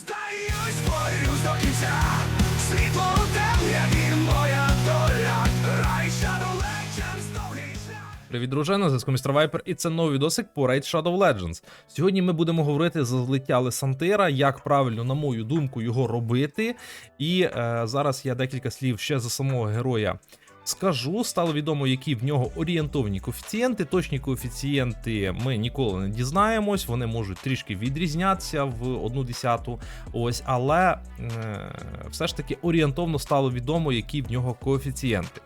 здаюсь, борюсь до кінця. Світло у темряві моя доля. Рай Shadow Legends, довгий шлях. Привіт, дружина, зв'язку Містер Вайпер, і це новий відосик по Raid Shadow Legends. Сьогодні ми будемо говорити за злиття Лесантира, як правильно, на мою думку, його робити. І е, зараз я декілька слів ще за самого героя скажу. Стало відомо, які в нього орієнтовні коефіцієнти. Точні коефіцієнти ми ніколи не дізнаємось, вони можуть трішки відрізнятися в одну десяту. Ось, але е, все ж таки орієнтовно стало відомо, які в нього коефіцієнти.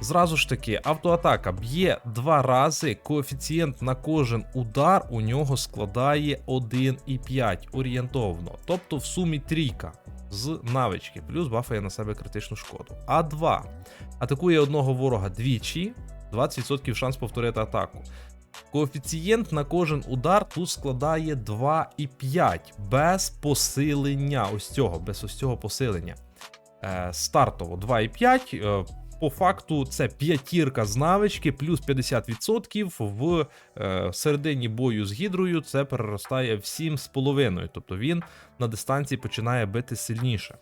Зразу ж таки, автоатака б'є два рази, коефіцієнт на кожен удар у нього складає 1,5 орієнтовно. Тобто в сумі трійка з навички, плюс бафає на себе критичну шкоду. А2 атакує одного ворога двічі, 20% шанс повторити атаку. Коефіцієнт на кожен удар тут складає 2,5 без посилення. Ось цього, без ось цього посилення. Е, стартово 2,5. По факту це п'ятірка з навички, плюс 50% в е, середині бою з гідрою це переростає в 7,5. Тобто він на дистанції починає бити сильніше.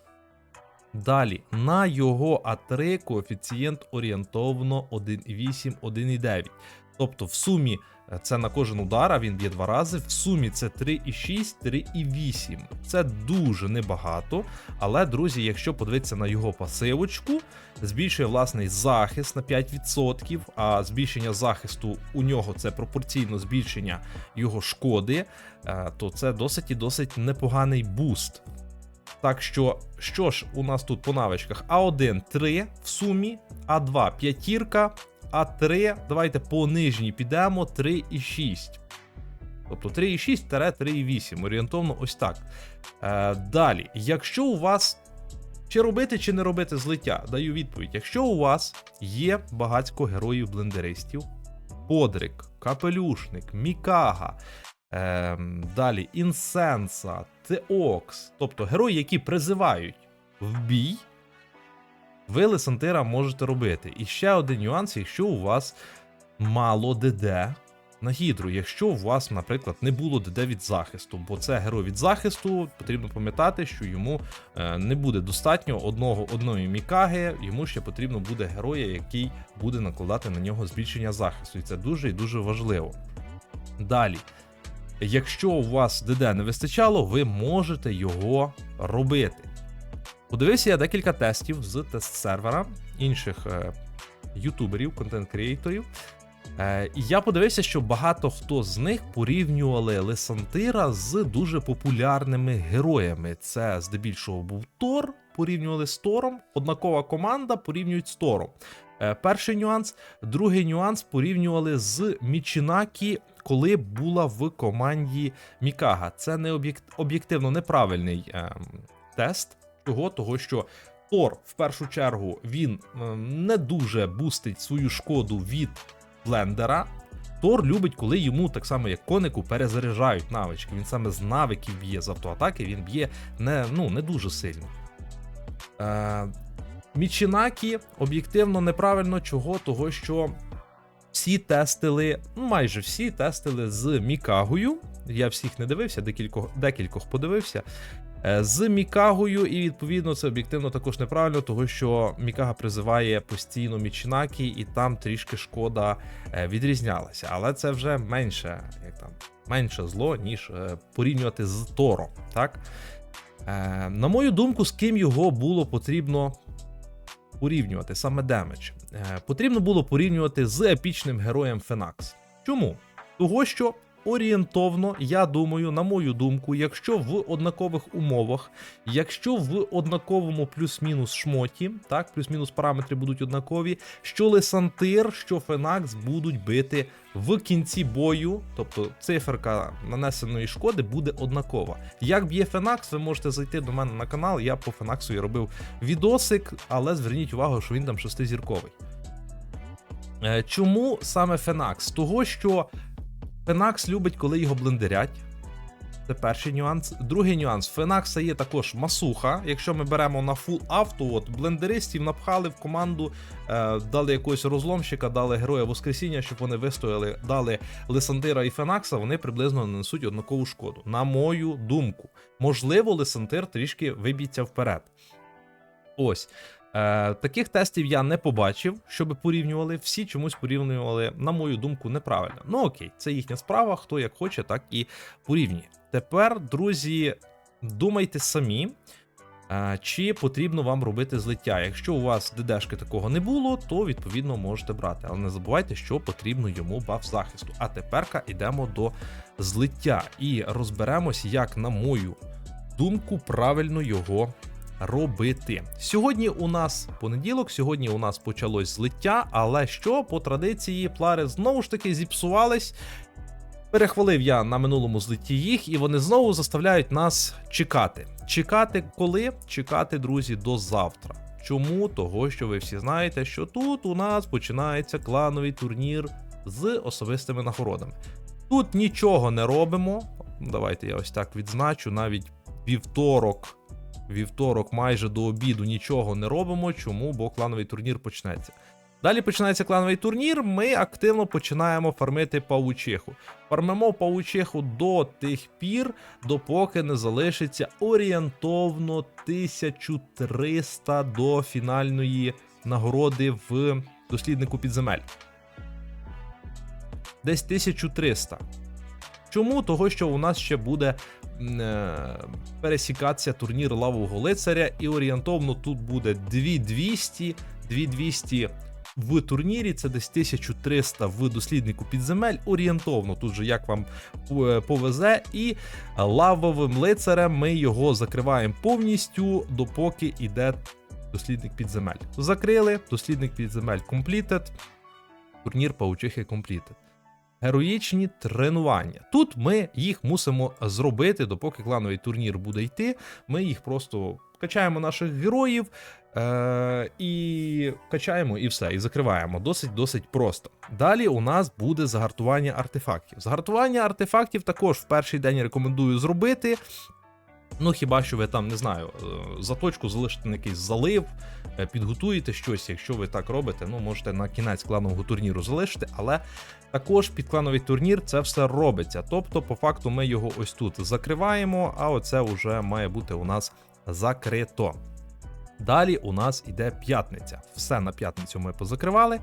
Далі, на його А3 коефіцієнт орієнтовно 1,8, 1,9. Тобто, в сумі це на кожен удар, а він б'є два рази. В сумі це 3,6, 3,8. Це дуже небагато. Але, друзі, якщо подивитися на його пасивочку, збільшує власний захист на 5%, а збільшення захисту у нього це пропорційно збільшення його шкоди, е, то це досить і досить непоганий буст. Так що, що ж у нас тут по навичках? А1 3 в сумі, А2 п'ятірка, А3, давайте по нижній підемо 3,6. Тобто 3,6-3,8. Орієнтовно ось так. Е, далі, якщо у вас. Чи робити, чи не робити злиття? Даю відповідь. Якщо у вас є багатько героїв-блендеристів, Подрик, Капелюшник, Мікага, ем, далі Інсенса, Теокс, тобто герої, які призивають в бій, ви Лесантира можете робити. І ще один нюанс, якщо у вас мало ДД на гідру, якщо у вас, наприклад, не було ДД від захисту, бо це герой від захисту, потрібно пам'ятати, що йому е, не буде достатньо одного одної мікаги, йому ще потрібно буде героя, який буде накладати на нього збільшення захисту. І це дуже і дуже важливо. Далі. Якщо у вас ДД не вистачало, ви можете його робити. Подивився я декілька тестів з тест-сервера інших е, ютуберів, контент-креаторів. Е, і я подивився, що багато хто з них порівнювали Лесантира з дуже популярними героями. Це здебільшого був Тор, порівнювали з Тором. Однакова команда порівнюють з Тором. Е, перший нюанс. Другий нюанс порівнювали з Мічінакі, коли була в команді Мікага. Це не об'єк- об'єктивно неправильний ем, тест. Чого? Того, що Тор, в першу чергу, він ем, не дуже бустить свою шкоду від блендера. Тор любить, коли йому, так само як конику, перезаряджають навички. Він саме з навиків б'є з автоатаки, він б'є не, ну, не дуже сильно. Е, Мічінакі об'єктивно неправильно чого, того що всі тестили, ну, майже всі тестили з Мікагою. Я всіх не дивився, декількох, декількох подивився. Е, З Мікагою, і відповідно це об'єктивно також неправильно, того що Мікага призиває постійно Мічінакі, і там трішки шкода е, відрізнялася. Але це вже менше, як там, менше зло, ніж е, порівнювати з Тором. Так? На мою думку, з ким його було потрібно порівнювати, саме демедж. Потрібно було порівнювати з епічним героєм Фенакс. Чому? Того, що орієнтовно, я думаю, на мою думку, якщо в однакових умовах, якщо в однаковому плюс-мінус шмоті, так, плюс-мінус параметри будуть однакові, що Лесантир, що Фенакс будуть бити в кінці бою, тобто циферка нанесеної шкоди буде однакова. Як б'є Фенакс, ви можете зайти до мене на канал, я по Фенаксу і робив відосик, але зверніть увагу, що він там шестизірковий. Е, Чому саме Фенакс? Того, що Фенакс любить, коли його блендерять. Це перший нюанс. Другий нюанс: Фенакса є також масуха. Якщо ми беремо на фул авто, от блендеристів напхали в команду, е, дали якогось розломщика, дали героя Воскресіння, щоб вони вистояли, дали Лесандира і Фенакса, вони приблизно нанесуть однакову шкоду. На мою думку. можливо, Лесантир трішки виб'ється вперед. Ось. Е, таких тестів я не побачив, щоб порівнювали. Всі чомусь порівнювали, на мою думку, неправильно. Ну окей, це їхня справа. Хто як хоче, так і порівнює. Тепер, друзі, думайте самі. е, Чи потрібно вам робити злиття? Якщо у вас ДДшки такого не було, то відповідно можете брати. Але не забувайте, що потрібно йому баф захисту. А теперка йдемо до злиття і розберемось, як, на мою думку, правильно його робити. Сьогодні у нас понеділок, сьогодні у нас почалось злиття, але що по традиції плари знову ж таки зіпсувались. Перехвалив я на минулому злитті їх, і вони знову заставляють нас чекати. Чекати коли? Чекати, друзі, до завтра. Чому? Того, що ви всі знаєте, що тут у нас починається клановий турнір з особистими нагородами. Тут нічого не робимо. Давайте я ось так відзначу. Навіть вівторок, вівторок, майже до обіду нічого не робимо. Чому? Бо клановий турнір почнеться. Далі починається клановий турнір. Ми активно починаємо фармити паучиху. Фармимо паучиху до тих пір, допоки не залишиться орієнтовно 1300 до фінальної нагороди в досліднику підземель. Десь 1300. Чому? Того, що у нас ще буде е, пересікатися турнір лавового лицаря, і орієнтовно тут буде 2200, 2200 в турнірі, це десь 1300 в досліднику підземель. Орієнтовно, тут же як вам е, повезе, і лавовим лицарем ми його закриваємо повністю, допоки йде дослідник підземель. Закрили, дослідник підземель completed, турнір паучихи completed. Героїчні тренування. Тут ми їх мусимо зробити, допоки клановий турнір буде йти. Ми їх просто качаємо наших героїв е- і качаємо і все, і закриваємо. Досить досить просто. Далі у нас буде загартування артефактів. Загартування артефактів також в перший день рекомендую зробити. Ну, хіба що ви там не знаю, е, заточку залишите на якийсь залив, е, підготуєте щось. Якщо ви так робите, ну можете на кінець кланового турніру залишити, але також під клановий турнір це все робиться. Тобто, по факту, ми його ось тут закриваємо, а оце вже має бути у нас закрито. Далі у нас іде п'ятниця. Все на п'ятницю ми позакривали.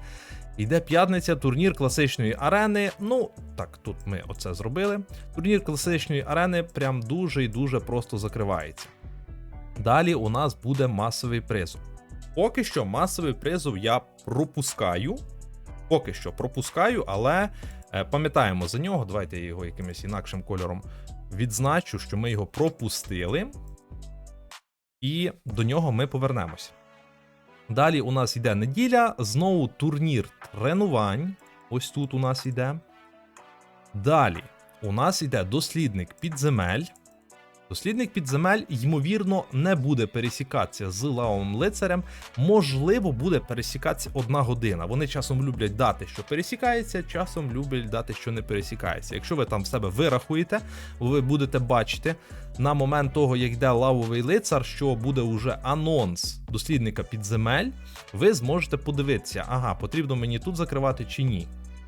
Йде п'ятниця, турнір класичної арени. Ну, так, тут ми оце зробили. Турнір класичної арени прям дуже і дуже просто закривається. Далі у нас буде масовий призов. Поки що масовий призов я пропускаю. Поки що пропускаю, але е, пам'ятаємо за нього. Давайте я його якимось інакшим кольором відзначу, що ми його пропустили. І до нього ми повернемось. Далі у нас йде неділя, знову турнір тренувань. Ось тут у нас йде. Далі у нас йде дослідник підземель. Дослідник підземель, ймовірно, не буде пересікатися з лавовим лицарем. Можливо, буде пересікатися одна година. Вони часом люблять дати, що пересікається, часом люблять дати, що не пересікається. Якщо ви там в себе вирахуєте, ви будете бачити на момент того, як йде лавовий лицар, що буде уже анонс дослідника підземель, ви зможете подивитися, ага, потрібно мені тут закривати чи ні.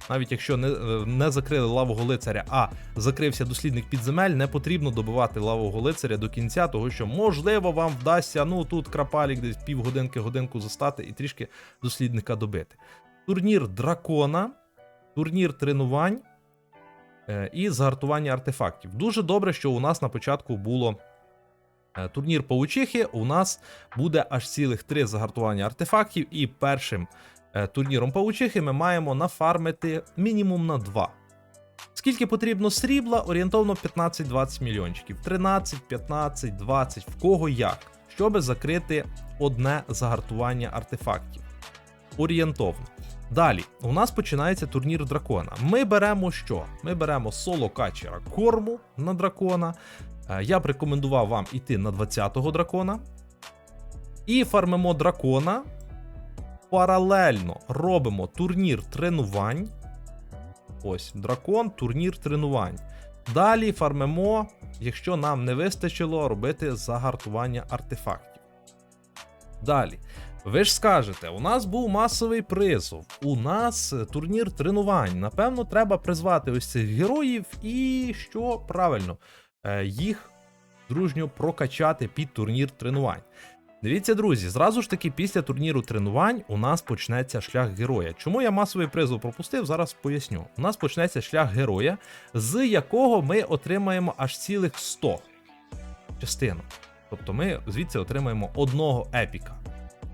Навіть якщо не, е, не закрили лавого лицаря, а закрився дослідник підземель, не потрібно добивати лавого лицаря до кінця, того що можливо вам вдасться ну тут крапалік десь півгодинки, годинку застати і трішки дослідника добити. Турнір дракона, турнір тренувань е, і загартування артефактів. Дуже добре, що у нас на початку було. е, Турнір паучихи у нас буде аж цілих три загартування артефактів, і першим турніром паучихи ми маємо нафармити мінімум на 2. Скільки потрібно срібла? Орієнтовно 15-20 мільйончиків. 13, 15, 20, в кого як, щоб закрити одне загартування артефактів. Орієнтовно. Далі, у нас починається турнір дракона. Ми беремо що? Ми беремо соло качера корму на дракона. Е, Я б рекомендував вам іти на 20-го дракона. І фармимо дракона. Паралельно робимо турнір тренувань. Ось, дракон, турнір тренувань. Далі фармимо, якщо нам не вистачило, робити загартування артефактів. Далі. Ви ж скажете, у нас був масовий призов, у нас е, турнір тренувань. Напевно, треба призвати ось цих героїв, і що правильно, е, їх дружньо прокачати під турнір тренувань. Дивіться, друзі, зразу ж таки після турніру тренувань у нас почнеться шлях героя. Чому я масовий призов пропустив? Зараз поясню. У нас почнеться шлях героя, з якого ми отримаємо аж цілих 100 частинок. Тобто ми звідси отримаємо одного епіка.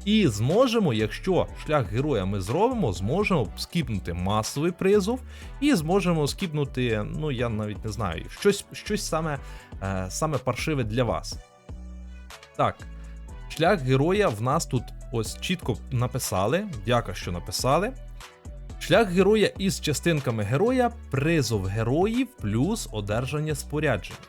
І зможемо, якщо шлях героя ми зробимо, зможемо скіпнути масовий призов і зможемо скіпнути, ну я навіть не знаю, щось, щось саме, е, саме паршиве для вас. Так, шлях героя в нас тут ось чітко написали. Дяка, що написали. Шлях героя із частинками героя, призов героїв плюс одержання спорядження.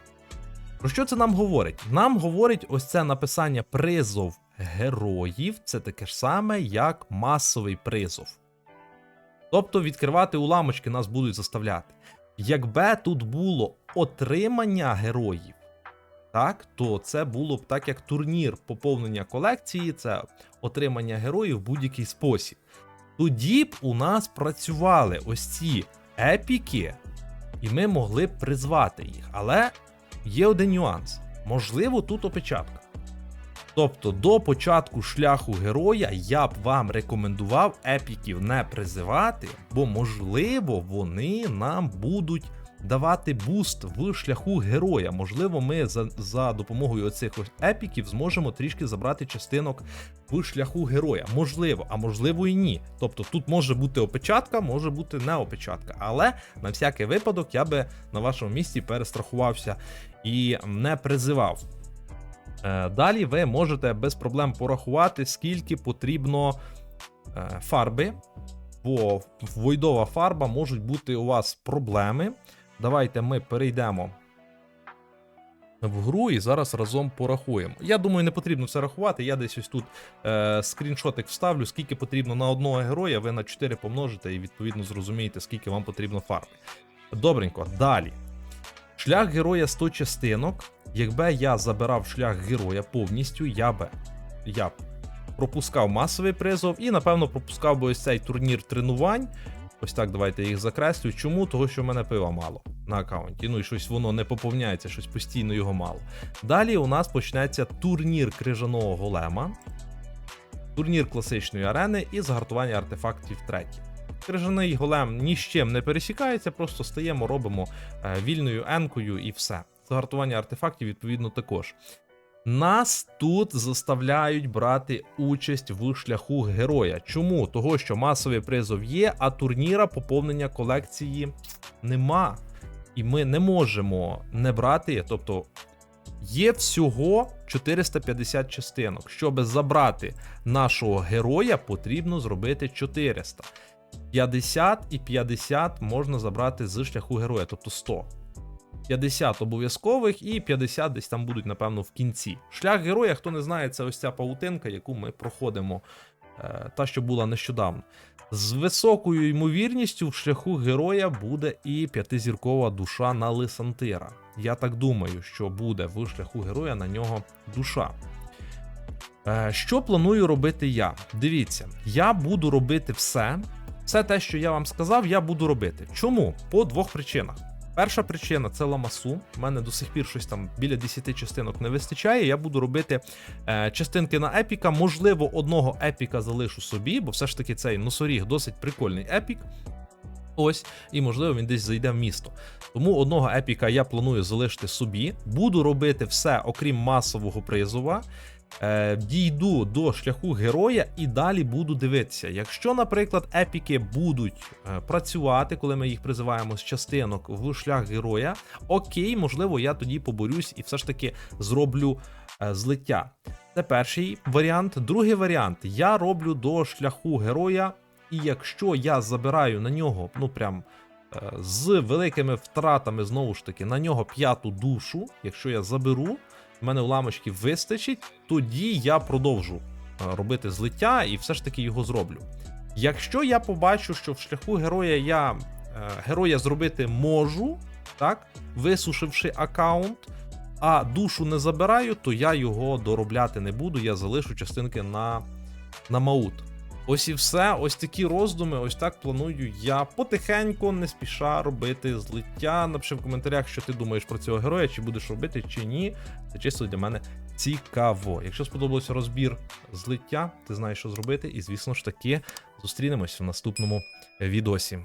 Про що це нам говорить? Нам говорить ось це написання призов героїв, це таке ж саме, як масовий призов. Тобто відкривати уламочки нас будуть заставляти. Якби тут було отримання героїв, так, то це було б так, як турнір поповнення колекції, це отримання героїв в будь-який спосіб. Тоді б у нас працювали ось ці епіки, і ми могли б призвати їх. Але є один нюанс: можливо, тут опечатка. Тобто до початку шляху героя я б вам рекомендував епіків не призивати, бо можливо вони нам будуть давати буст в шляху героя. Можливо, ми за, за допомогою оцих епіків зможемо трішки забрати частинок в шляху героя. Можливо, а можливо і ні. Тобто тут може бути опечатка, може бути не опечатка. Але на всякий випадок я би на вашому місці перестрахувався і не призивав. Е, Далі ви можете без проблем порахувати, скільки потрібно е, фарби, бо войдова фарба можуть бути у вас проблеми. Давайте ми перейдемо в гру і зараз разом порахуємо. Я думаю, не потрібно це рахувати. Я десь ось тут е, скріншотик вставлю, скільки потрібно на одного героя, ви на 4 помножите і відповідно зрозумієте, скільки вам потрібно фарби. Добренько, далі. Шлях героя 100 частинок. Якби я забирав шлях героя повністю, я би я б пропускав масовий призов і, напевно, пропускав би ось цей турнір тренувань. Ось так, давайте я їх закреслю. Чому? Того, що в мене пива мало на аккаунті. Ну і щось воно не поповняється, щось постійно його мало. Далі у нас почнеться турнір крижаного голема, турнір класичної арени і загартування артефактів третій. Крижаний голем ні з чим не пересікається, просто стаємо, робимо е, вільною енкою і все. Загартування артефактів, відповідно, також. Нас тут заставляють брати участь в шляху героя. Чому? Того, що масовий призов є, а турніра поповнення колекції нема. І ми не можемо не брати. Тобто є всього 450 частинок. Щоб забрати нашого героя, потрібно зробити 400. 50 і 50 можна забрати з шляху героя, тобто 100. 50 обов'язкових і 50 десь там будуть, напевно, в кінці. Шлях героя, хто не знає, це ось ця павутинка, яку ми проходимо, е, та, що була нещодавно. З високою ймовірністю в шляху героя буде і п'ятизіркова душа на Лисантира. Я так думаю, що буде в шляху героя на нього душа. Е, Що планую робити я? Дивіться, я буду робити все. Все те, що я вам сказав, я буду робити. Чому? По двох причинах. Перша причина це ламасу. У мене до сих пір щось там біля 10 частинок не вистачає. Я буду робити е, частинки на епіка. Можливо, одного епіка залишу собі, бо все ж таки цей носоріг досить прикольний епік. Ось, і можливо він десь зайде в місто. Тому одного епіка я планую залишити собі. Буду робити все, окрім масового призова. Е, дійду до шляху героя і далі буду дивитися. Якщо, наприклад, епіки будуть е, працювати, коли ми їх призиваємо з частинок в шлях героя, окей, можливо, я тоді поборюсь і все ж таки зроблю е, злиття. Це перший варіант. Другий варіант я роблю до шляху героя, і якщо я забираю на нього, ну прям. е, З великими втратами, знову ж таки, на нього п'яту душу. Якщо я заберу, в мене уламочків вистачить, тоді я продовжу е, робити злиття і все ж таки його зроблю. Якщо я побачу, що в шляху героя я е, героя зробити можу, так, висушивши аккаунт, а душу не забираю, то я його доробляти не буду, я залишу частинки на, на маут. Ось і все. Ось такі роздуми. Ось так планую я потихеньку, не спіша робити злиття. Напиши в коментарях, що ти думаєш про цього героя, чи будеш робити, чи ні. Це чисто для мене цікаво. Якщо сподобався розбір злиття, ти знаєш, що зробити. І звісно ж таки, зустрінемось в наступному відосі.